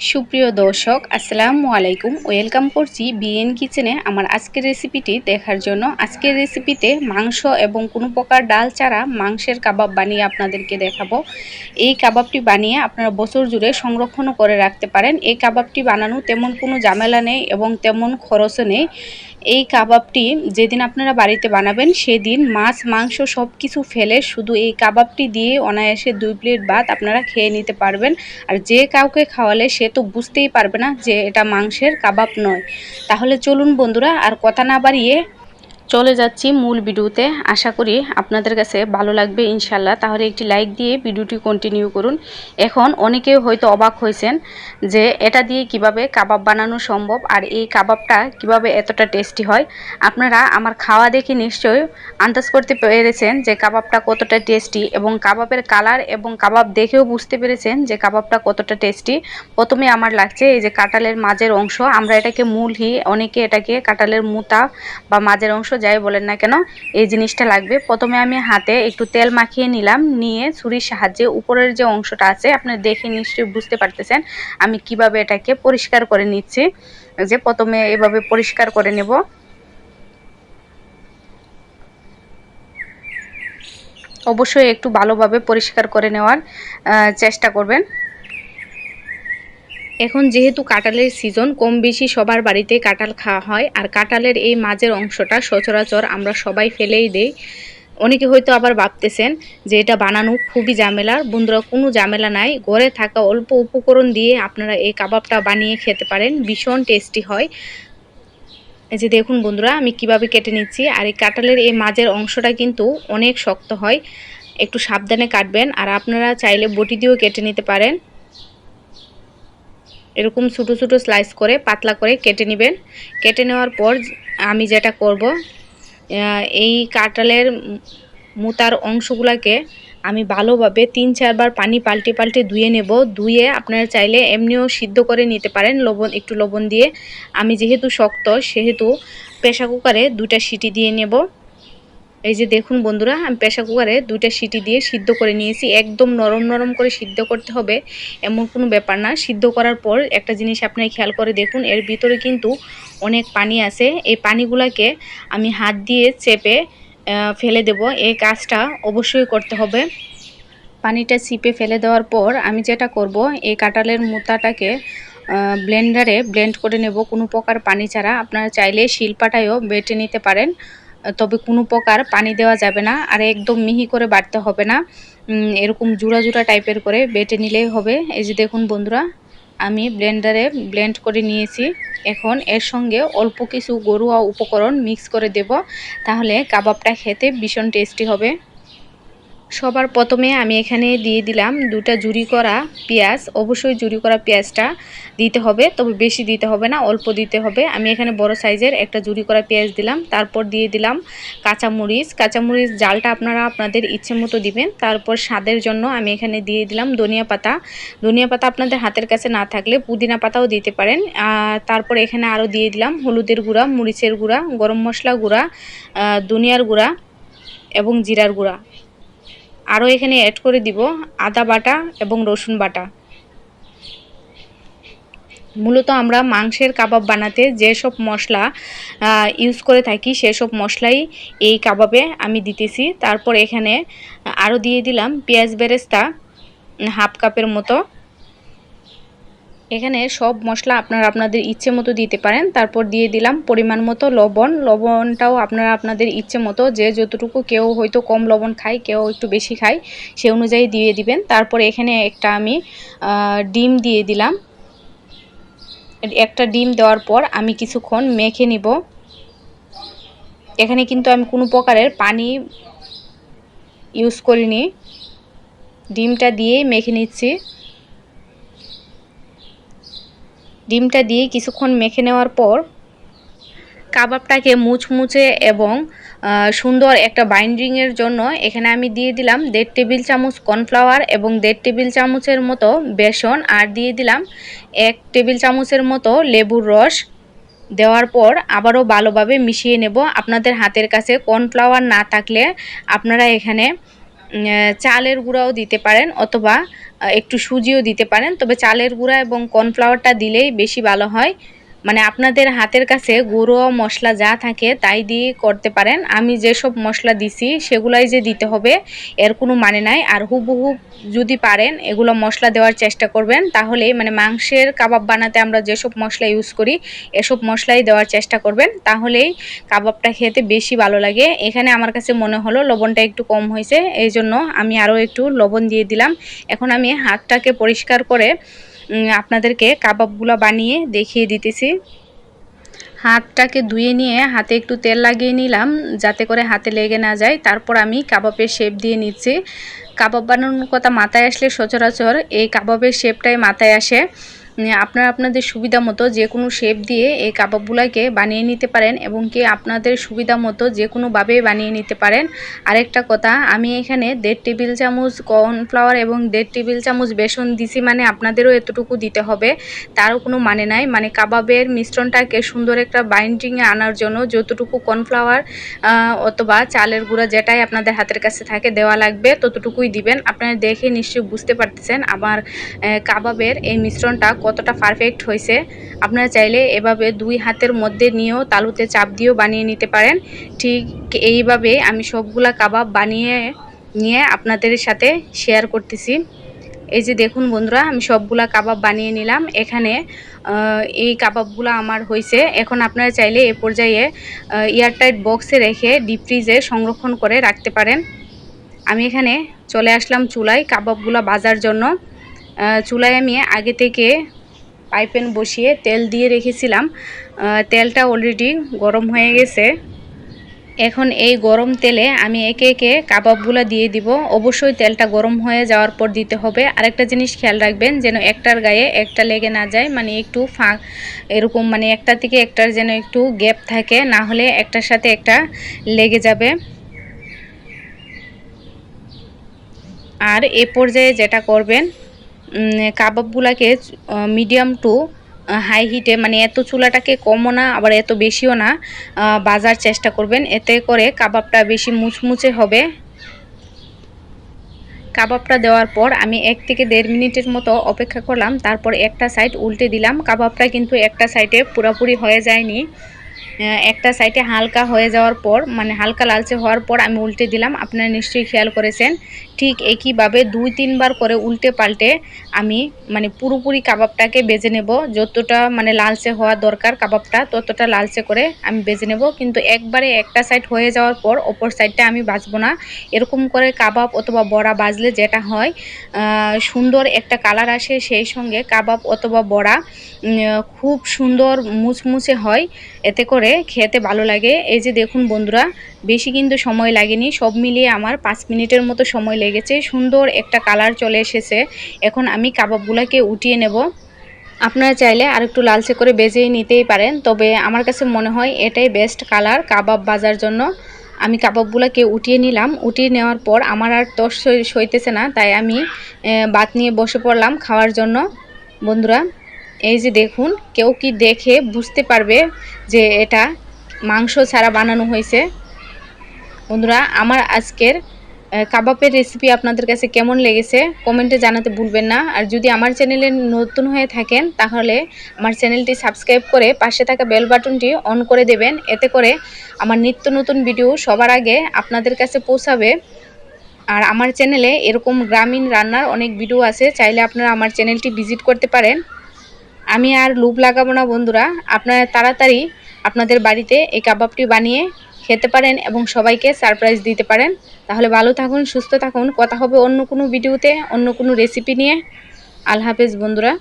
সুপ্রিয় দর্শক, আসসালামু আলাইকুম। ওয়েলকাম করছি বিএন কিচেনে আমার আজকের রেসিপিটি দেখার জন্য। আজকের রেসিপিতে মাংস এবং কোনো প্রকার ডাল ছাড়া মাংসের কাবাব বানিয়ে আপনাদেরকে দেখাবো। এই কাবাবটি বানিয়ে আপনারা বছর জুড়ে সংরক্ষণও করে রাখতে পারেন। এই কাবাবটি বানানো তেমন কোনো ঝামেলা নেই এবং তেমন খরচও নেই। এই কাবাবটি যেদিন আপনারা বাড়িতে বানাবেন, সেদিন মাছ, মাংস সব কিছু ফেলে শুধু এই কাবাবটি দিয়ে অনায়াসে দুই প্লেট ভাত আপনারা খেয়ে নিতে পারবেন। আর যে কাউকে খাওয়ালে সে তো বুঝতেই পারবে না যে এটা মাংসের কাবাব নয়। তাহলে চলুন বন্ধুরা, আর কথা না বাড়িয়ে চলে যাচ্ছি মূল ভিডিওতে। আশা করি আপনাদের কাছে ভালো লাগবে ইনশাল্লাহ তাহলে একটি লাইক দিয়ে ভিডিওটি কন্টিনিউ করুন। এখন অনেকে হয়তো অবাক হয়েছেন যে এটা দিয়ে কীভাবে কাবাব বানানো সম্ভব আর এই কাবাবটা কীভাবে এতটা টেস্টি হয়। আপনারা আমার খাওয়া দেখে নিশ্চয়ই আন্দাজ করতে পেরেছেন যে কাবাবটা কতটা টেস্টি এবং কাবাবের কালার এবং কাবাব দেখেও বুঝতে পেরেছেন যে কাবাবটা কতটা টেস্টি প্রথমে আমার লাগছে এই যে কাটালের মাঝের অংশ। আমরা এটাকে মূলহি অনেকে এটাকে কাটালের মুতা বা মাঝের অংশ যাই বলেন না কেন, এই জিনিসটা লাগবে। প্রথমে আমি হাতে একটু তেল মাখিয়ে নিলাম, নিয়ে ছুরির সাহায্যে উপরের যে অংশটা আছে, আপনি দেখে নিশ্চয়ই বুঝতে পারতেছেন আমি কীভাবে এটাকে পরিষ্কার করে নিচ্ছি। যে প্রথমে এভাবে পরিষ্কার করে নেব। অবশ্যই একটু ভালোভাবে পরিষ্কার করে নেওয়ার চেষ্টা করবেন। এখন যেহেতু কাঁঠালের সিজন কম বেশি সবার বাড়িতে কাঁঠাল খাওয়া হয়। আর কাঁঠালের এই মাঝের অংশটা সচরাচর আমরা সবাই ফেলেই দেই। অনেকে হয়তো আবার ভাবতেছেন যে এটা বানানো খুবই ঝামেলার বন্ধুরা, কোনো ঝামেলা নাই। ঘরে থাকা অল্প উপকরণ দিয়ে আপনারা এই কাবাবটা বানিয়ে খেতে পারেন। ভীষণ টেস্টি হয়। এই যে দেখুন বন্ধুরা, আমি কীভাবে কেটে নিচ্ছি। আর এই কাঁঠালের এই মাঝের অংশটা কিন্তু অনেক শক্ত হয়। একটু সাবধানে কাটবেন। আর আপনারা চাইলে বটি দিয়েও কেটে নিতে পারেন। এরকম ছোটো ছোটো স্লাইস করে পাতলা করে কেটে নেবেন। কেটে নেওয়ার পর আমি যেটা করব এই কাঁঠালের মুতার অংশগুলোকে আমি ভালোভাবে তিন চারবার পানি পাল্টে পাল্টে ধুয়ে নেব। ধুয়ে আপনারা চাইলে এমনিও সিদ্ধ করে নিতে পারেন, লবণ, একটু লবণ দিয়ে। আমি যেহেতু শক্ত, সেহেতু প্রেশার কুকারে দুটা সিটি দিয়ে নেব। এই যে দেখুন বন্ধুরা, আমি প্রেশার কুকারে দুইটা সিটি দিয়ে সিদ্ধ করে নিয়েছি। একদম নরম নরম করে সিদ্ধ করতে হবে, এমন কোনো ব্যাপার না। সিদ্ধ করার পর একটা জিনিস আপনারা খেয়াল করে দেখুন, এর ভিতরে কিন্তু অনেক পানি আছে। এই পানিগুলোকে আমি হাত দিয়ে চেপে ফেলে দেব। এই কাজটা অবশ্যই করতে হবে। পানিটা চিপে ফেলে দেওয়ার পর আমি যেটা করব, এই কাঁটালের মোতাটাকে ব্লেন্ডারে ব্লেন্ড করে নেব। কোনো প্রকার পানি ছাড়া। আপনারা চাইলে শিলপাটায়ও বেটে নিতে পারেন। তবে কোনো প্রকার পানি দেওয়া যাবে না। আর একদম মিহি করে বাটতে হবে না। এরকম জুড়া জুড়া টাইপের করে বেটে নিলেই হবে। এই যে দেখুন বন্ধুরা, আমি ব্লেন্ডারে ব্লেন্ড করে নিয়েছি। এখন এর সঙ্গে অল্প কিছু গরুয়া উপকরণ মিক্স করে দেব। তাহলে কাবাবটা খেতে ভীষণ টেস্টি হবে। সবার প্রথমে আমি এখানে দিয়ে দিলাম দুটা জুড়ি করা পেঁয়াজ। অবশ্যই জুড়ি করা পেঁয়াজটা দিতে হবে, তবে বেশি দিতে হবে না, অল্প দিতে হবে। আমি এখানে বড় সাইজের একটা জুড়ি করা পেঁয়াজ দিলাম, তারপর দিয়ে দিলাম কাঁচামরিচ। কাঁচামরিচ জালটা আপনারা আপনাদের ইচ্ছে মতো দিবেন, তারপর স্বাদের জন্য আমি এখানে দিয়ে দিলাম ধনিয়া পাতা। ধনিয়া পাতা আপনাদের হাতের কাছে না থাকলে পুদিনা পাতাও দিতে পারেন। তারপর এখানে আরও দিয়ে দিলাম হলুদের গুঁড়া, মরিচের গুঁড়া, গরম মশলা গুঁড়া ধনিয়ার গুঁড়া এবং জিরার গুঁড়া। আরও এখানে অ্যাড করে দিব আদা বাটা এবং রসুন বাটা। মূলত আমরা মাংসের কাবাব বানাতে যেসব মশলা ইউজ করে থাকি সেসব মশলাই এই কাবাবে আমি দিতেছি। তারপর এখানে আরও দিয়ে দিলাম পেঁয়াজ বেরেস্তা, হাফ কাপের মতো। এখানে সব মশলা আপনারা আপনাদের ইচ্ছে মতো দিতে পারেন। তারপর দিয়ে দিলাম পরিমাণ মতো লবণ। লবণটাও আপনারা আপনাদের ইচ্ছে মতো যে যতটুকু কেউ হয়তো কম লবণ খায়, কেউ একটু বেশি খায়, সে অনুযায়ী দিয়ে দিবেন। তারপর এখানে একটা আমি ডিম দিয়ে দিলাম। একটা ডিম দেওয়ার পর আমি কিছুক্ষণ মেখে নিব। এখানে কিন্তু আমি কোনো প্রকারের পানি ইউজ করিনি। ডিমটা দিয়েই মেখে নিচ্ছি। ডিমটা দিয়ে কিছুক্ষণ মেখে নেওয়ার পর কাবাবটাকে মুচমুচে এবং সুন্দর একটা বাইন্ডিংয়ের জন্য এখানে আমি দিয়ে দিলাম দেড় টেবিল চামচ কর্নফ্লাওয়ার এবং দেড় টেবিল চামচের মতো বেসন আর দিয়ে দিলাম এক টেবিল চামচের মতো লেবুর রস। দেওয়ার পর আবারও ভালোভাবে মিশিয়ে নেব। আপনাদের হাতের কাছে কর্নফ্লাওয়ার না থাকলে আপনারা এখানে চালের গুঁড়াও দিতে পারেন অথবা একটু সুজিও দিতে পারেন। তবে চালের গুঁড়া এবং কর্নফ্লাওয়ারটা দিলেই বেশি ভালো হয়। মানে আপনাদের হাতের কাছে গুঁড়ো, মশলা যা থাকে তাই দিয়ে করতে পারেন। আমি যেসব মশলা দিছি সেগুলাই যে দিতে হবে, এর কোনো মানে নাই। আর হুবহু যদি পারেন, এগুলো মশলা দেওয়ার চেষ্টা করবেন। তাহলে মানে মাংসের কাবাব বানাতে আমরা যেসব মশলা ইউজ করি, এসব মশলাই দেওয়ার চেষ্টা করবেন। তাহলেই কাবাবটা খেতে বেশি ভালো লাগে। এখানে আমার কাছে মনে হলো লবণটা একটু কম হয়েছে এই জন্য আমি আরও একটু লবণ দিয়ে দিলাম। এখন আমি হাতটাকে পরিষ্কার করে আপনাদেরকে কাবাবগুলো বানিয়ে দেখিয়ে দিতেছি। হাতটাকে ধুয়ে নিয়ে হাতে একটু তেল লাগিয়ে নিলাম, যাতে করে হাতে লেগে না যায়। তারপর আমি কাবাবের শেপ দিয়ে নিচ্ছি। কাবাব বানানোর কথা মাথায় আসলে সচরাচর এই কাবাবের শেপটাই মাথায় আসে। আপনারা আপনাদের সুবিধা মতো যে কোনো শেপ দিয়ে এই কাবাবগুলোকে বানিয়ে নিতে পারেন এবং কি আপনাদের সুবিধা মতো যে কোনোভাবে বানিয়ে নিতে পারেন। আরেকটা কথা, আমি এখানে দেড় টেবিল চামচ কর্নফ্লাওয়ার এবং দেড় টেবিল চামচ বেসন দিছি মানে আপনাদেরও এতটুকু দিতে হবে, তারও কোনো মানে নাই। মানে কাবাবের মিশ্রণটাকে সুন্দর একটা বাইন্ডিংয়ে আনার জন্য যতটুকু কর্নফ্লাওয়ার অথবা চালের গুঁড়া যেটাই আপনাদের হাতের কাছে থাকে দেওয়া লাগবে, ততটুকুই দিবেন। আপনারা দেখে নিশ্চয়ই বুঝতে পারতেছেন, আমার কাবাবের এই মিশ্রণটা কতটা পারফেক্ট হয়েছে, আপনারা চাইলে এভাবে দুই হাতের মধ্যে নিয়েও তালুতে চাপ দিয়েও বানিয়ে নিতে পারেন। ঠিক এইভাবে আমি সবগুলা কাবাব বানিয়ে নিয়ে আপনাদের সাথে শেয়ার করতেছি। এই যে দেখুন বন্ধুরা, আমি সবগুলা কাবাব বানিয়ে নিলাম। এখানে এই কাবাবগুলো আমার হয়েছে। এখন আপনারা চাইলে এ পর্যায়ে এয়ারটাইট বক্সে রেখে ডিপ ফ্রিজে সংরক্ষণ করে রাখতে পারেন। আমি এখানে চলে আসলাম চুলায় কাবাবগুলো বাজার জন্য। চুলায় আমি আগে থেকে পাইপেন বসিয়ে তেল দিয়ে রেখেছিলাম। তেলটা অলরেডি গরম হয়ে গেছে। এখন এই গরম তেলে আমি একে একে কাবাবগুলো দিয়ে দিব। অবশ্যই তেলটা গরম হয়ে যাওয়ার পর দিতে হবে। আরেকটা জিনিস খেয়াল রাখবেন, যেন একটার গায়ে একটা লেগে না যায় মানে একটু ফাঁক, এরকম মানে একটা থেকে একটার যেন একটু গ্যাপ থাকে, না হলে একটার সাথে একটা লেগে যাবে। আর এ পর্যায়ে যেটা করবেন কাবাবগুলাকে মিডিয়াম টু হাই হিটে মানে এত চুলাটাকে কমও না, আবার এত বেশিও না বাজার চেষ্টা করবেন। এতে করে কাবাবটা বেশি মুচমুচে হবে। কাবাবটা দেওয়ার পর আমি এক থেকে দেড় মিনিটের মতো অপেক্ষা করলাম, তারপর একটা সাইড উল্টে দিলাম। কাবাবটা কিন্তু একটা সাইডে পুরোপুরি হয়ে যায়নি। একটা সাইডে হালকা হয়ে যাওয়ার পর মানে হালকা লালচে হওয়ার পর আমি উল্টে দিলাম। আপনারা নিশ্চয়ই খেয়াল করেছেন। ঠিক একইভাবে দুই, তিনবার করে উল্টে পাল্টে আমি মানে পুরোপুরি কাবাবটাকে বেজে নেব। যতটা মানে লালচে হওয়া দরকার কাবাবটা, ততটা লালচে করে আমি বেজে নেব। কিন্তু একবারে একটা সাইড হয়ে যাওয়ার পর, অপর সাইডটা আমি বাজবো না। এরকম করে কাবাব অথবা বড়া বাজলে যেটা হয় সুন্দর একটা কালার আসে। সেই সঙ্গে কাবাব অথবা বড়া খুব সুন্দর মুচমুচে হয়। এতে করে খেতে ভালো লাগে। এই যে দেখুন বন্ধুরা, বেশি কিন্তু সময় লাগেনি। সব মিলিয়ে আমার পাঁচ মিনিটের মতো সময় লেগেছে। সুন্দর একটা কালার চলে এসেছে। এখন আমি কাবাবগুলোকে উঠিয়ে নেব। আপনারা চাইলে আর একটু লালচে করে বেজেই নিতেই পারেন। তবে আমার কাছে মনে হয় এটাই বেস্ট কালার কাবাব বাজার জন্য। আমি কাবাবগুলোকে উঠিয়ে নিলাম। উঠিয়ে নেওয়ার পর আমার আর সই- সইতেছে না। তাই আমি ভাত নিয়ে বসে পড়লাম খাওয়ার জন্য। বন্ধুরা এই যে দেখুন, কেউ কি দেখে বুঝতে পারবে যে এটা মাংস ছাড়া বানানো হয়েছে। বন্ধুরা, আমার আজকের কাবাবের রেসিপি আপনাদের কাছে কেমন লেগেছে কমেন্টে জানাতে ভুলবেন না। আর যদি আমার চ্যানেলে নতুন হয়ে থাকেন, তাহলে আমার চ্যানেলটি সাবস্ক্রাইব করে পাশে থাকা বেল বাটনটি অন করে দেবেন। এতে করে আমার নিত্য নতুন ভিডিও সবার আগে আপনাদের কাছে পৌঁছাবে। আর আমার চ্যানেলে এরকম গ্রামীণ রান্নার অনেক ভিডিও আছে। চাইলে আপনারা আমার চ্যানেলটি ভিজিট করতে পারেন। আমি আর লুপ লাগাবো না, বন্ধুরা। আপনারা তাড়াতাড়ি আপনাদের বাড়িতে এই কাবাবটি বানিয়ে খেতে পারেন এবং সবাইকে সারপ্রাইজ দিতে পারেন। তাহলে ভালো থাকুন, সুস্থ থাকুন। কথা হবে অন্য কোনো ভিডিওতে, অন্য কোনো রেসিপি নিয়ে। আল্লাহ হাফেজ, বন্ধুরা।